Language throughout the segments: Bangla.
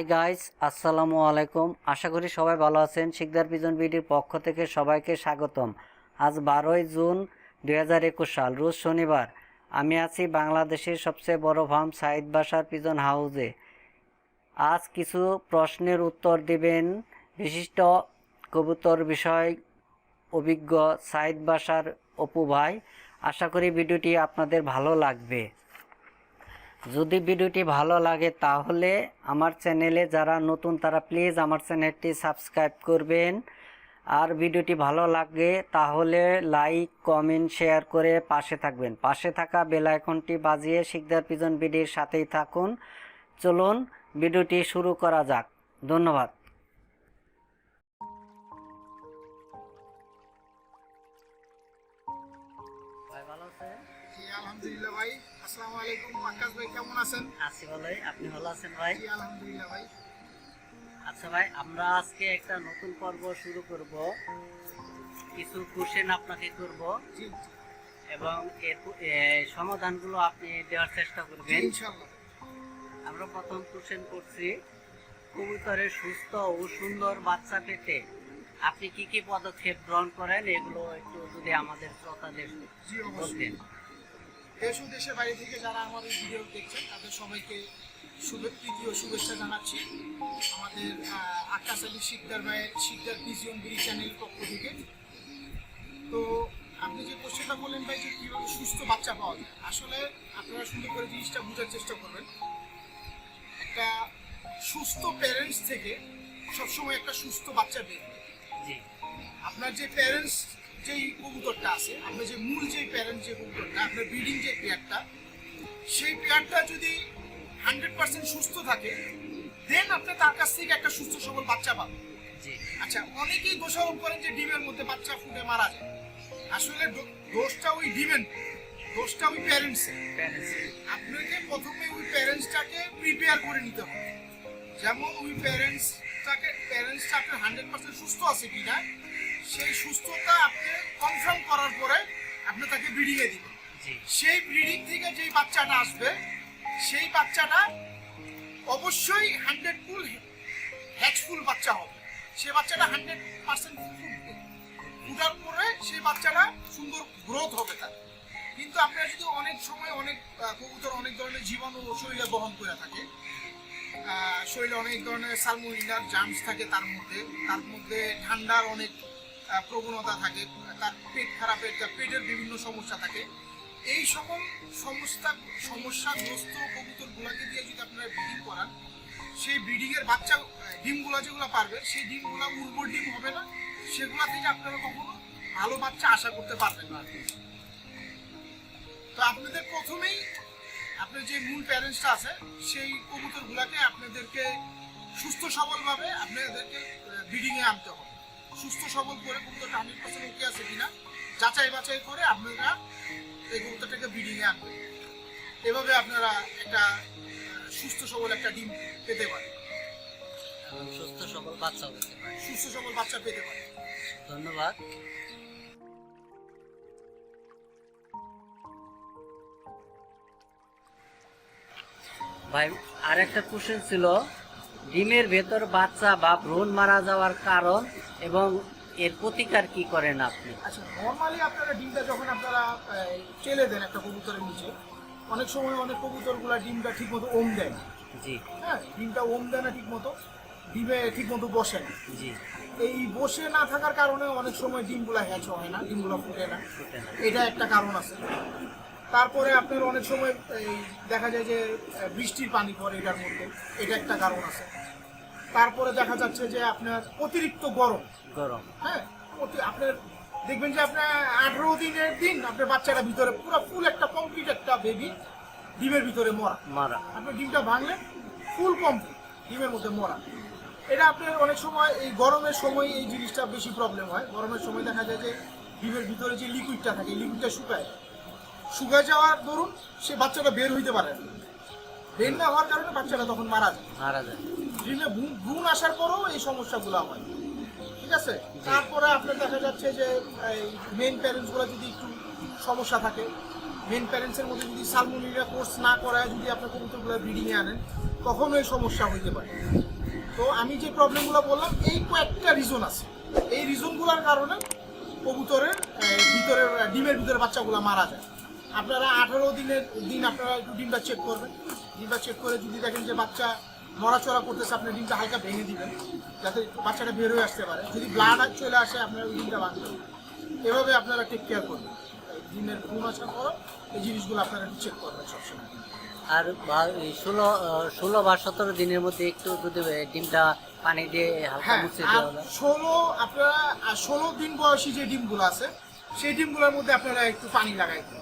হাই গাইস আসসালামু আলাইকুম। আশা করি সবাই ভালো আছেন। শিকদার পিজন বিডির পক্ষ থেকে সবাইকে স্বাগতম। আজ বারোই জুন দুই হাজার একুশ সাল, রোজ শনিবার। আমি আছি বাংলাদেশের সবচেয়ে বড় ফার্ম সাইদ বাসার পিজন হাউসে। আজ কিছু প্রশ্নের উত্তর দিবেন। বিশিষ্ট কবুতর বিষয়, অভিজ্ঞ সাইদ বাসার অপু ভাই। আশা করি ভিডিওটি আপনাদের ভালো লাগবে। যদি ভিডিওটি ভালো লাগে তাহলে আমার চ্যানেলে যারা নতুন তারা প্লিজ আমার চ্যানেলটি সাবস্ক্রাইব করবেন। আর ভিডিওটি ভালো লাগে তাহলে লাইক, কমেন্ট, শেয়ার করে পাশে থাকবেন। পাশে থাকা বেল আইকনটি বাজিয়ে শিকদার পিজন বিডির সাথেই থাকুন। চলুন, ভিডিওটি শুরু করা যাক। ধন্যবাদ। আলাইকুম আকাশ ভাই কেমন আছেন? আছি ভালোই আপনি ভালো আছেন ভাই? আলহামদুলিল্লাহ ভাই। আচ্ছা ভাই আমরা আজকে একটা নতুন পর্ব শুরু করব। কিছু কোশ্চেন আপনাকে করব। এবং এর সমাধানগুলো আপনি দেওয়ার চেষ্টা করবেন। আমরা প্রথম কোশ্চেন করছি কবুতরের সুস্থ ও সুন্দর বাচ্চা পেতে আপনি কি কি পদক্ষেপ গ্রহণ করেন? এগুলো একটু যদি আমাদের শ্রোতাদের বলতেন। দেশ ও দেশের বাইরে থেকে যারা আমার এই ভিডিও দেখছেন তাদের সবাইকে শুভে প্রীতি ও শুভেচ্ছা জানাচ্ছি। আমাদের আকাশ আলী শিকদার ভাইয়ের শিকদার পিজিয়ন বিড়ি চ্যানেল পক্ষ থেকে। তো আপনি যে কোশ্চেনটা বললেন ভাই যে কীভাবে সুস্থ বাচ্চা পাওয়া যায় আসলে আপনারা সুন্দর করে জিনিসটা বোঝার চেষ্টা করবেন। একটা সুস্থ প্যারেন্টস থেকে সবসময় একটা সুস্থ বাচ্চা বের আপনার যে প্যারেন্টস যেই কবুতরটা আছে আপনার যে মূল যে প্যারেন্ট যে কবুতরটা আপনার ব্রিডিং যে পেয়ারটা সেই পেয়ারটা যদি হান্ড্রেড পার্সেন্ট সুস্থ থাকে দেন আপনি তার কাছ থেকে একটা সুস্থ সবল বাচ্চা পাবেন। আচ্ছা অনেকেই দোষারোপ করেন যে ডিমের মধ্যে বাচ্চা ফুটে মারা যায়। আসলে দোষটা ওই ডিমের দোষটা ওই প্যারেন্টসের প্যারেন্টস আপনাকে প্রথমে ওই প্যারেন্টসটাকে প্রিপেয়ার করে নিতে হবে। যেমন ওই প্যারেন্টসটাকে প্যারেন্টসটা আপনার হান্ড্রেড পার্সেন্ট সুস্থ আছে কিনা সেই সুস্থতা আপনি কনফার্ম করার পরে আপনি তাকে ব্রিডিংয়ে দিবেন। সেই ব্রিডিং থেকে যেই বাচ্চাটা আসবে সেই বাচ্চাটা অবশ্যই হান্ড্রেড ফুল হ্যাচফুল বাচ্চা হবে। সে বাচ্চাটা হান্ড্রেড পার্সেন্ট ফুটবে ফুটার পরে সেই বাচ্চাটা সুন্দর গ্রোথ হবে তার। কিন্তু আপনারা যদি অনেক সময় অনেক কবুতর অনেক ধরনের জীবাণু শরীরে বহন করে থাকে শরীরে অনেক ধরনের সালমোনিলার জার্মস থাকে তার মধ্যে তার মধ্যে ঠান্ডার অনেক প্রবণতা থাকে, তার পেট খারাপের, তার পেটের বিভিন্ন সমস্যা থাকে। এই সকল সমস্যা সমস্যাগ্রস্ত কবুতরগুলোকে দিয়ে যদি আপনারা ব্রিডিং করান, সেই ব্রিডিংয়ের বাচ্চা, ডিমগুলো যেগুলো পারবে সেই ডিমগুলো উর্বর ডিম হবে না, সেগুলো থেকে আপনারা কখনো ভালো বাচ্চা আশা করতে পারবেন না। তো আপনাদের প্রথমেই আপনার যে মূল প্যারেন্টসটা আছে, সেই কবুতরগুলোকে আপনাদেরকে সুস্থ সবলভাবে আপনাদেরকে ব্রিডিংয়ে আনতে হবে। সুস্থ সবল করে কবুতরটা হান্ড্রেড পার্সেন্ট ওকে আছে কিনা যাচাই বাছাই করে আপনারা এই কবুতরটাকে ব্রিডিং এ আনবেন। এভাবে আপনারা একটা সুস্থ সবল একটা ডিম পেতে পারেন। সুস্থ সবল বাচ্চা হতে পারে। সুস্থ সবল বাচ্চা পেতে পারেন। ধন্যবাদ। ভাই আরেকটা কোশ্চেন ছিল ডিমের ভেতর বাচ্চা বা ভ্রূণ মারা যাওয়ার কারণ এবং এর প্রতিকার কি করেন আপনি? আচ্ছা নর্মালি আপনারা ডিমটা যখন আপনারা চেলে দেন একটা কবুতরের নিচে অনেক সময় অনেক কবুতরগুলা ডিমটা ঠিক মতো ওম দেয় না। জি। হ্যাঁ ডিমটা ওম দেয় না ঠিক মতো ডিমে ঠিক মতো বসে না। জি। এই বসে না থাকার কারণে অনেক সময় ডিমগুলা হ্যাচ হয় না ডিমগুলো ফুটে না। ফুটে না। এটা একটা কারণ আছে। তারপরে আপনার অনেক সময় এই দেখা যায় যে বৃষ্টির পানি পড়ে এটার মধ্যে এটা একটা কারণ আছে। তারপরে দেখা যাচ্ছে যে আপনার অতিরিক্ত গরম গরম। হ্যাঁ অতি- আপনার দেখবেন যে আপনার আঠেরো দিনের দিন আপনার বাচ্চাটা ভিতরে পুরো ফুল একটা কমপ্লিট একটা বেবি ডিমের ভিতরে মরা। মারা। আপনি ডিমটা ভাঙলেন ফুল কমপ্লিট ডিমের মধ্যে মরা। এটা আপনার অনেক সময় এই গরমের সময় এই জিনিসটা বেশি প্রবলেম হয়। গরমের সময় দেখা যায় যে ডিমের ভিতরে যে লিকুইডটা থাকে লিকুইডটা শুকায়। শুকায় যাওয়ার দরুন সে বাচ্চাটা বের হইতে পারে না। বের না হওয়ার কারণে বাচ্চাটা তখন মারা যায়। মারা যায়। ডিমে ভ্রূণ- ভ্রূণ আসার পরেও এই সমস্যাগুলো হয়। ঠিক আছে? তারপরে আপনার দেখা যাচ্ছে যে এই মেন প্যারেন্টসগুলো যদি একটু সমস্যা থাকে মেন প্যারেন্টসের মধ্যে যদি সালমোনিলা কোর্স না করায় যদি আপনার কবুতরগুলো ব্রিডিংয়ে আনেন তখন এই সমস্যা হইতে পারে। তো আমি যে প্রবলেমগুলো বললাম এই কয়েকটা রিজন আছে। এই রিজনগুলোর কারণে কবুতরের আহ, ভিতরের ডিমের ভিতরে বাচ্চাগুলো মারা যায়। আপনারা আঠারো দিনের দিন আপনারা একটু ডিমটা চেক করবেন। ডিমটা চেক করে যদি দেখেন যে বাচ্চা নড়াচড়া করতেছে আপনি ডিমটা হালকা ভেঙে দিবেন যাতে বাচ্চাটা বের হয়ে আসতে পারে। যদি ব্লাড চলে আসে আপনারা ওই ডিমটা বাঁধবেন এভাবে আপনারা টেক কেয়ার করবেন। ডিমের গুণ আসার পরও এই জিনিসগুলো আপনারা একটু চেক করবেন সবসময়। আর ষোলো ষোলো বা সতেরো দিনের মধ্যে একটু যদি ডিমটা পানি দিয়ে হালকা হ্যাঁ মুছে ষোলো আপনারা ষোলো দিন বয়সী যে ডিমগুলো আছে সেই ডিমগুলোর মধ্যে আপনারা একটু পানি লাগাই দিন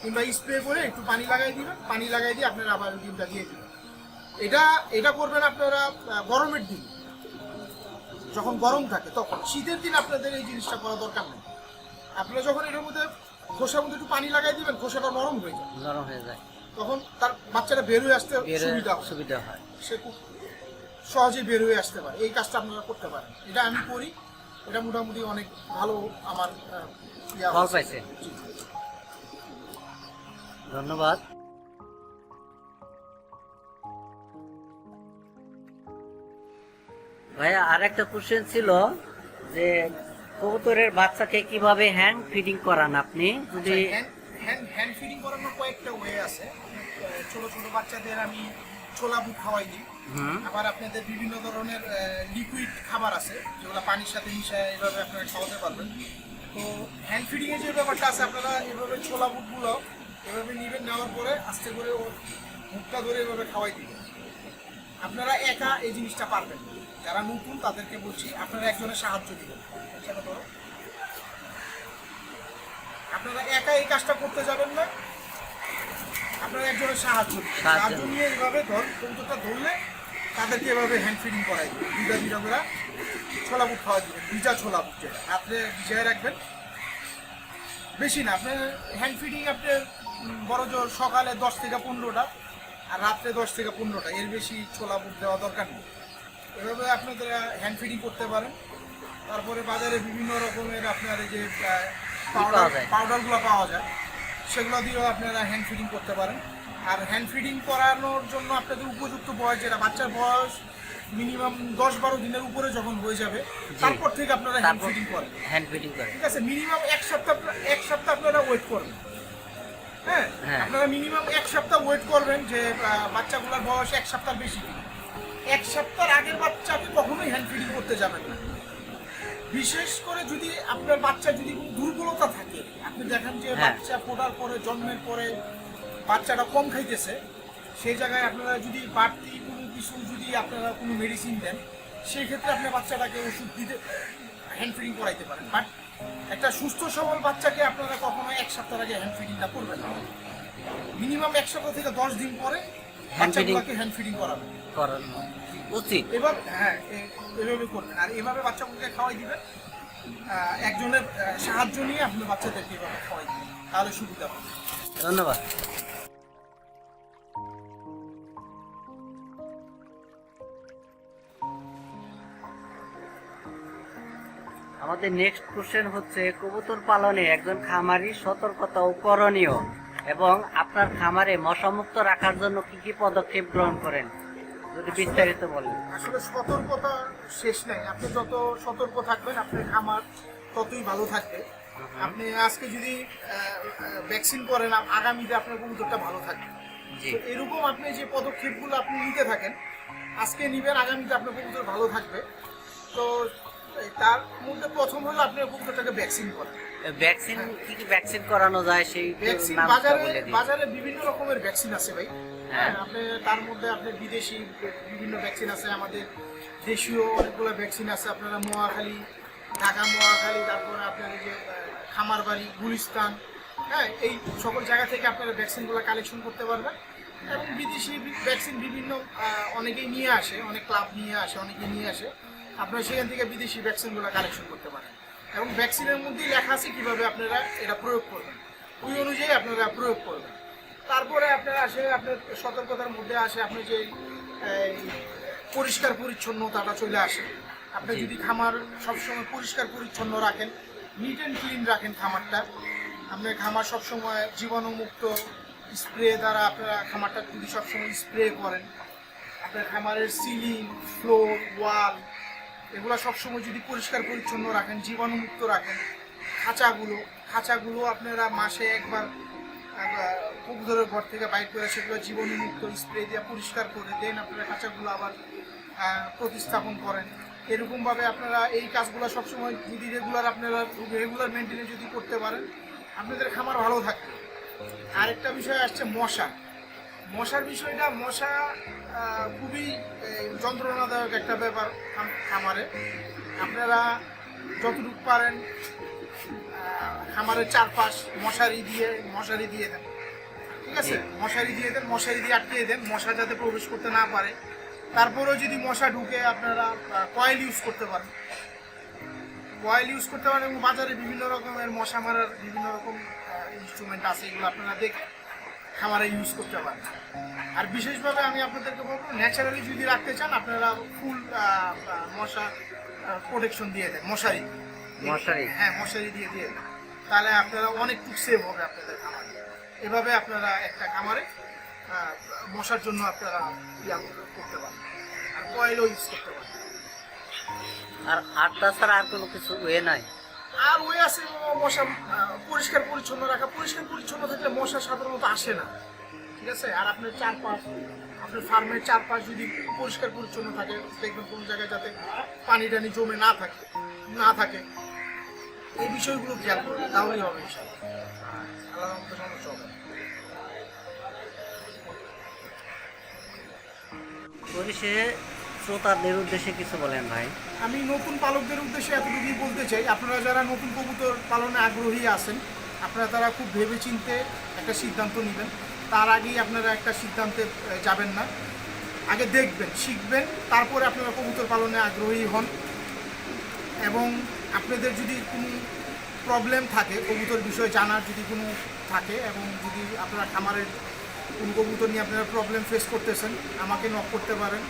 কিংবা স্প্রে করে একটু পানি লাগাই দিবেন। পানি লাগাই দিয়ে আপনারা আবার ডিমটা দিয়ে দিবেন। এটা এটা করবেন আপনারা গরমের দিন। যখন গরম থাকে তখন শীতের দিন আপনাদের এই জিনিসটা করা দরকার নেই। আপনারা যখন এটার মধ্যে খোসার মধ্যে একটু পানি লাগাই দিবেন খোসাটা নরম হয়ে যায়। নরম হয়ে যায়। তখন তার বাচ্চাটা বের হয়ে আসতে সুবিধা সুবিধা হয়। সে খুব সহজে বের হয়ে আসতে পারে। এই কাজটা আপনারা করতে পারেন। এটা আমি করি। এটা মোটামুটি অনেক ভালো আমার ফল পাইছে। ধন্যবাদ। ভাইয়া আর একটা কোশ্চেন ছিল যে কবুতরের বাচ্চাকে কীভাবে হ্যান্ড ফিডিং করান আপনি? যদি হ্যান্ড হ্যান্ড ফিডিং করানোর কয়েকটা ওয়ে আছে। ছোট ছোট বাচ্চাদের আমি ছোলা বুট খাওয়াই দিই। আবার আপনাদের বিভিন্ন ধরনের লিকুইড খাবার আছে যেগুলো পানির সাথে মিশায় এভাবে আপনারা খাওয়াতে পারবেন। তো হ্যান্ড ফিডিং এর যে ব্যাপারটা আছে আপনারা এভাবে ছোলা বুটগুলো এভাবে নেবেন নেওয়ার পরে আস্তে করে ওর মুখটা ধরে এভাবে খাওয়াই দিবেন। আপনারা একা এই জিনিসটা পারবেন না। যারা নতুন তাদেরকে বলছি আপনারা একজনের সাহায্য দিবেন। সেটা। আপনারা একা এই কাজটা করতে যাবেন না। আপনারা একজনের সাহায্য। সাহায্য নিয়ে এইভাবে ধর কবুতরটা ধরলে তাদেরকে এভাবে হ্যান্ড ফিডিং করাই দিবেন। দুইটা দুইটা ছোলা বুট খাওয়া দিবেন। দুইটা ছোলা বুট যেটা। রাত্রে ভিজিয়ে রাখবেন। বেশি না আপনার হ্যান্ড ফিডিং আপনার উম, বড় জোর সকালে দশ থেকে পনেরোটা আর রাত্রে দশ থেকে পনেরোটা। এর বেশি ছোলা বুট দেওয়া দরকার নেই। এভাবে আপনারা হ্যান্ড ফিডিং করতে পারেন। তারপরে বাজারে বিভিন্ন রকমের আপনার এই যে পাউডার পাউডারগুলো পাওয়া যায়। সেগুলো দিয়েও আপনারা হ্যান্ড ফিডিং করতে পারেন। আর হ্যান্ড ফিডিং করানোর জন্য আপনাদের উপযুক্ত বয়স যেটা বাচ্চার বয়স মিনিমাম দশ বারো দিনের উপরে যখন হয়ে যাবে তারপর থেকে আপনারা হ্যান্ড ফিডিং করেন। হ্যান্ড ফিডিং করে ঠিক আছে? মিনিমাম এক সপ্তাহ এক সপ্তাহ আপনারা ওয়েট করবেন। হ্যাঁ? হ্যাঁ। আপনারা মিনিমাম এক সপ্তাহ ওয়েট করবেন যে বাচ্চাগুলোর বয়স এক সপ্তাহ বেশি কিনা। এক সপ্তাহ আগের বাচ্চাকে কখনোই হ্যান্ড ফিডিং করতে যাবেন না। বিশেষ করে যদি আপনার বাচ্চা যদি দুর্বলতা থাকে আপনি দেখেন যে হ্যাঁ। বাচ্চা ফোটার পরে জন্মের পরে বাচ্চাটা কম খাইতেছে সেই জায়গায় আপনারা যদি বাড়তি কোনো কিছু যদি আপনারা কোনো মেডিসিন দেন সেই ক্ষেত্রে আপনার বাচ্চাটাকে ওষুধ দিতে হ্যান্ড ফিডিং করাইতে পারেন। বাট একটা সুস্থ সবল বাচ্চাকে আপনারা কখনো এক সপ্তাহ আগে হ্যান্ড ফিডিংটা করবেন না। মিনিমাম এক সপ্তাহ থেকে দশ দিন পরে Feeding? বাচ্চাগুলোকে হ্যান্ড ফিডিং করাবেন করানো উচিত এবার হ্যাঁ এভাবে করবেন। আর এভাবে বাচ্চাগুলোকে খাওয়াই দিবেন। একজনের সাহায্য নিয়ে আপনি বাচ্চাদেরকে এভাবে খাওয়াই দিবেন। তাহলে সুবিধা হবে। ধন্যবাদ। আমাদের নেক্সট কোশ্চেন হচ্ছে কবুতর পালনে একজন খামারি সতর্কতা ও করণীয়। এবং আপনার খামারে মশামুক্ত রাখার জন্য কি কি পদক্ষেপ গ্রহণ করেন? যদি বিস্তারিত বলেন। আসলে সতর্কতা শেষ নাই। আপনি যত সতর্ক থাকবেন আপনার খামার ততই ভালো থাকবে। আপনি আজকে যদি ভ্যাকসিন করেন আগামীতে আপনার কবুতরটা ভালো থাকবে। এরকম আপনি যে পদক্ষেপগুলো আপনি নিতে থাকেন আজকে নিবেন আগামীতে আপনার কবুতর ভালো থাকবে। তো তার মধ্যে প্রথম হলো আপনার কবুতরটাকে ভ্যাকসিন করেন। ভ্যাকসিন কি কি ভ্যাকসিন করানো যায় সেই ভ্যাকসিন বাজারে বাজারে বিভিন্ন রকমের ভ্যাকসিন আছে ভাই। হ্যাঁ। হ্যাঁ আপনি তার মধ্যে আপনার বিদেশি বিভিন্ন ভ্যাকসিন আছে আমাদের দেশীয় অনেকগুলো ভ্যাকসিন আছে আপনারা মোয়াখালী ঢাকা মোয়াখালী তারপরে আপনার এই যে খামারবাড়ি গুলিস্তান হ্যাঁ এই সকল জায়গা থেকে আপনারা ভ্যাকসিনগুলো কালেকশন করতে পারবেন। এবং বিদেশি ভ্যাকসিন বিভিন্ন অনেকেই নিয়ে আসে অনেক ক্লাব নিয়ে আসে অনেকেই নিয়ে আসে। আপনারা সেখান থেকে বিদেশি ভ্যাকসিনগুলো কালেকশন করতে পারেন। এবং ভ্যাকসিনের মধ্যেই লেখা আছে কীভাবে আপনারা এটা প্রয়োগ করবেন। ওই অনুযায়ী আপনারা প্রয়োগ করবেন। তারপরে আপনার আসে আপনার সতর্কতার মধ্যে আসে আপনি যে পরিষ্কার পরিচ্ছন্নতাটা চলে আসে। আপনি যদি খামার সবসময় পরিষ্কার পরিচ্ছন্ন রাখেন নিট অ্যান্ড ক্লিন রাখেন খামারটা আপনার খামার সবসময় জীবাণুমুক্ত স্প্রে দ্বারা আপনারা খামারটা যদি সবসময় স্প্রে করেন আপনার খামারের সিলিং ফ্লোর ওয়াল এগুলো সবসময় যদি পরিষ্কার পরিচ্ছন্ন রাখেন, জীবাণুমুক্ত রাখেন, খাঁচাগুলো খাঁচাগুলো আপনারা মাসে একবার কবুতরের ঘর থেকে বাইক করে সেগুলো জীবাণুমুক্ত স্প্রে দিয়ে পরিষ্কার করে দেন। আপনারা খাঁচাগুলো আবার প্রতিস্থাপন করেন। এরকমভাবে আপনারা এই কাজগুলো সবসময় যদি রেগুলার আপনারা রেগুলার মেনটেনে যদি করতে পারেন, আপনাদের খামার ভালো থাকবে। আরেকটা বিষয় আসছে মশা। মশার বিষয়টা, মশা খুবই যন্ত্রণাদায়ক একটা ব্যাপার খামারে। আপনারা যতটুকু পারেন খামারের চারপাশ মশারি দিয়ে মশারি দিয়ে দেন। ঠিক আছে? মশারি দিয়ে দেন মশারি দিয়ে আটকিয়ে দেন মশা যাতে প্রবেশ করতে না পারে। তারপরেও যদি মশা ঢুকে আপনারা কয়েল ইউজ করতে পারেন। কয়েল ইউজ করতে পারেন এবং বাজারে বিভিন্ন রকমের মশা মারার বিভিন্ন রকম ইনস্ট্রুমেন্ট আছে এগুলো আপনারা দেখে খামারে ইউজ করতে পারেন আর বিশেষভাবে আমি আপনাদেরকে বলব ন্যাচারালি যদি রাখতে চান আপনারা ফুল মশা প্রোটেকশন দিয়ে দেন মশারি মশারি? হ্যাঁ মশারি দিয়ে দিয়ে দেন। তাহলে আপনারা অনেকটুকু সেভ হবে আপনাদের খামারে। এভাবে আপনারা একটা খামারে মশার জন্য আপনারা ইয়া করতে পারেন। আর কয়েলও ইউজ করতে পারেন। আর আর তাছাড়া আর কোনো কিছু ওয়ে নাই। আর ওই আছে মশা পরিষ্কার পরিচ্ছন্ন রাখা। পরিষ্কার পরিচ্ছন্ন থাকলে মশা সাধারণত আসে না। ঠিক আছে? আর আপনার চারপাশ, আপনার ফার্মের চারপাশ যদি পরিষ্কার পরিচ্ছন্ন থাকে, দেখবেন কোনো জায়গায় যাতে পানি টানি জমে না থাকে না থাকে। এই বিষয়গুলো খেয়াল করবেন, তাহলেই হবে না। শ্রোতাদের উদ্দেশ্যে কিছু বলেন ভাই। আমি নতুন পালকদের উদ্দেশ্যে এতটুকুই বলতে চাই, আপনারা যারা নতুন কবুতর পালনে আগ্রহী আছেন, আপনারা তারা খুব ভেবেচিন্তে একটা সিদ্ধান্ত নেবেন। তার আগেই আপনারা একটা সিদ্ধান্তে যাবেন না। আগে দেখবেন, শিখবেন, তারপরে আপনারা কবুতর পালনে আগ্রহী হন। এবং আপনাদের যদি কোনো প্রবলেম থাকে, কবুতর বিষয়ে জানার যদি কোনো থাকে, এবং যদি আপনারা খামারের কোনো নিয়ে আপনারা প্রবলেম ফেস করতেছেন, আমাকে নক করতে পারেন।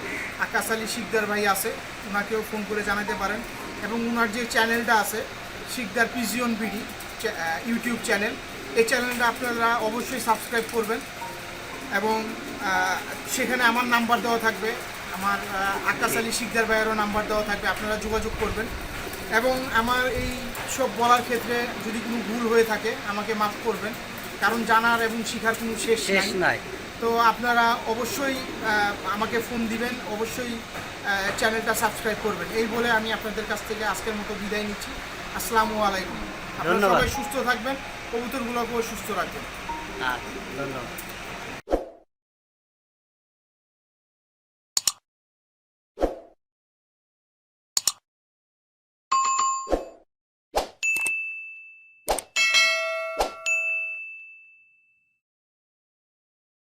আকাশ আলী শিকদার ভাই আছে ওনাকেও ফোন করে জানাতে পারেন। এবং ওনার যে চ্যানেলটা আছে, Sikdar pigeon BD YouTube channel এই চ্যানেলটা আপনারা অবশ্যই সাবস্ক্রাইব করবেন। এবং সেখানে আমার নাম্বার দেওয়া থাকবে, আমার আকাশ আলী শিকদার ভাইয়েরও নাম্বার দেওয়া থাকবে, আপনারা যোগাযোগ করবেন। এবং আমার এই সব বলার ক্ষেত্রে যদি কোনো ভুল হয়ে থাকে, আমাকে মাফ করবেন। কারণ জানার এবং শেখার কোনো শেষ শেষ নাই। তো আপনারা অবশ্যই আমাকে ফোন দিবেন অবশ্যই চ্যানেলটা সাবস্ক্রাইব করবেন। এই বলে আমি আপনাদের কাছ থেকে আজকের মতো বিদায় নিচ্ছি। আসসালামু আলাইকুম। আপনারা সবাই সুস্থ থাকবেন কবুতরগুলোকেও সুস্থ রাখবেন। আচ্ছা ধন্যবাদ।